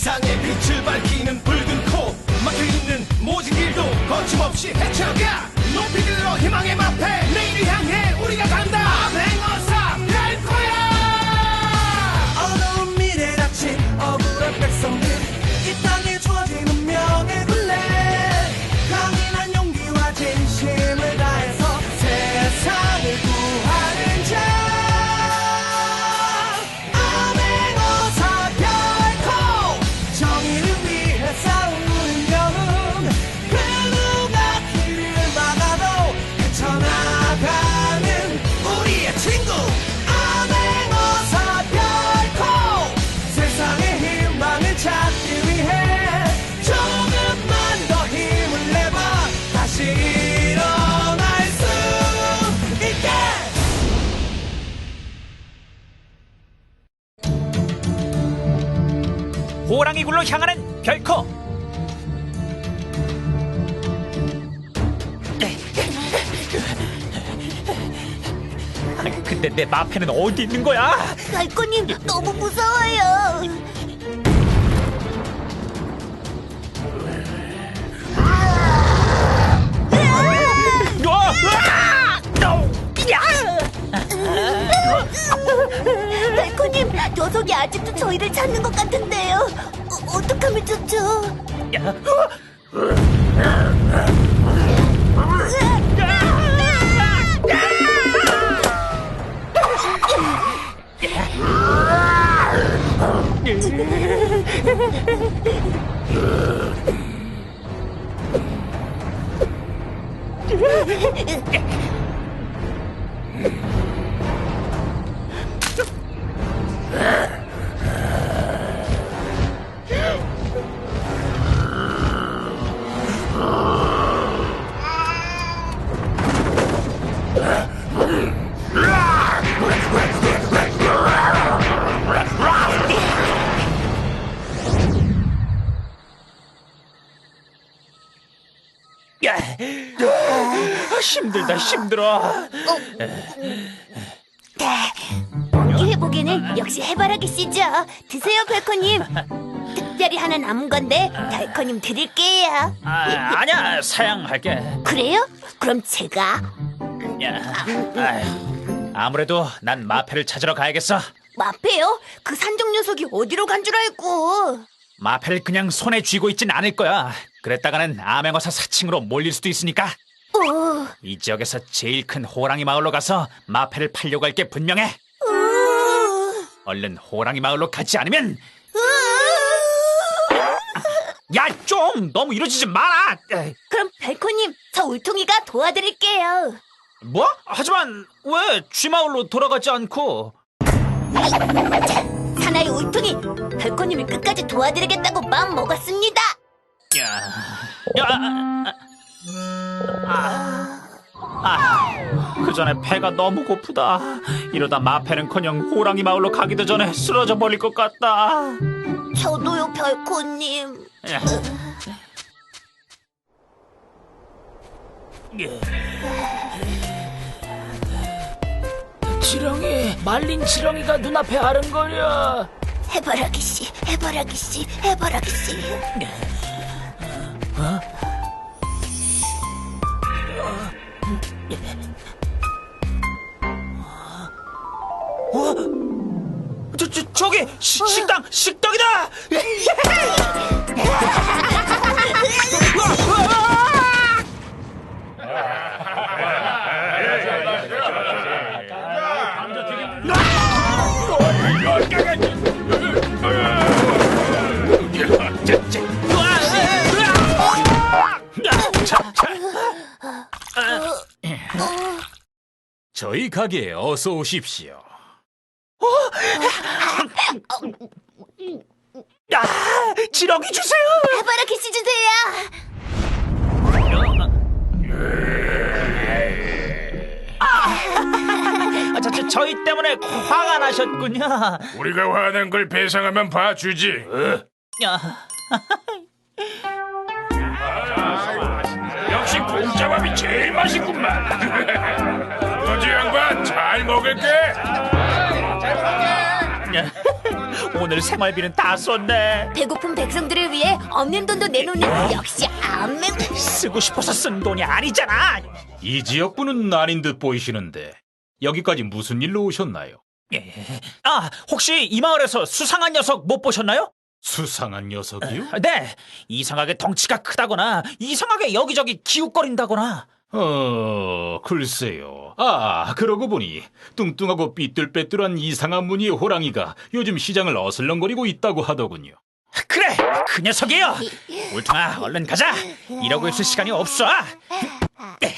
세상의 호랑이 굴로 향하는 별코 아니, 근데 내 마패는 어디 있는 거야? 달코님 너무 무서워요. 어, 으아! 어, 야! 달코님 녀석이 아직도 저희를 찾는 것 같은데요. 어, 어떡하면 좋죠? 힘들다 힘들어 이 회복에는 역시 해바라기 씨죠. 드세요, 별코님. 특별히 하나 남은 건데 달코님 드릴게요. 아, 아니야 사양할게 그래요? 그럼 제가 야, 아휴, 아무래도 난 마패를 찾으러 가야겠어 마페요? 그 산적 녀석이 어디로 간 줄 알고. 마패를 그냥 손에 쥐고 있진 않을 거야 그랬다가는 암행어사 사칭으로 몰릴 수도 있으니까 어, 이 지역에서 제일 큰 호랑이 마을로 가서 마패를 팔려고 할 게 분명해 으, 얼른 호랑이 마을로 가지 않으면 으. 야좀 너무 이러지지 마라 에이, 그럼 별코님, 저 울퉁이가 도와드릴게요. 뭐? 하지만 왜 쥐마을로 돌아가지 않고 사나이 울퉁이, 별코님을 끝까지 도와드리겠다고 마음 먹었습니다. 야, 야, 아, 아, 그 전에 배가 너무 고프다. 이러다 마패는커녕 호랑이 마을로 가기도 전에 쓰러져 버릴 것 같다. 저도요, 별코님. 야. 지렁이 말린 지렁이가 눈앞에 아른거려 해바라기 씨, 해바라기 씨, 해바라기 씨. 식당 식당이다. 저희 가게에 어서 오십시오. 야, 지렁이 주세요. 해바라기 씨 주세요. 아, 저, 저, 저희 때문에 화가 나셨군요. 우리가 화난 걸 배상하면 봐주지. 야, 역시 공짜밥이 제일 맛있구만. 도지 양반 잘 먹을게. 야. 오늘 생활비는 다 썼네. 배고픈 백성들을 위해 없는 돈도 내놓는 역시 안맹. 쓰고 싶어서 쓴 돈이 아니잖아. 이 지역분은 아닌 듯 보이시는데 여기까지 무슨 일로 오셨나요? 아, 혹시 이 마을에서 수상한 녀석 못 보셨나요? 수상한 녀석이요? 네, 이상하게 덩치가 크다거나 이상하게 여기저기 기웃거린다거나. 어, 글쎄요. 아, 그러고 보니 뚱뚱하고 삐뚤빼뚤한 이상한 무늬의 호랑이가 요즘 시장을 어슬렁거리고 있다고 하더군요. 그래, 그 녀석이에요. 울퉁아, 얼른 가자. 이러고 있을 시간이 없어. 왜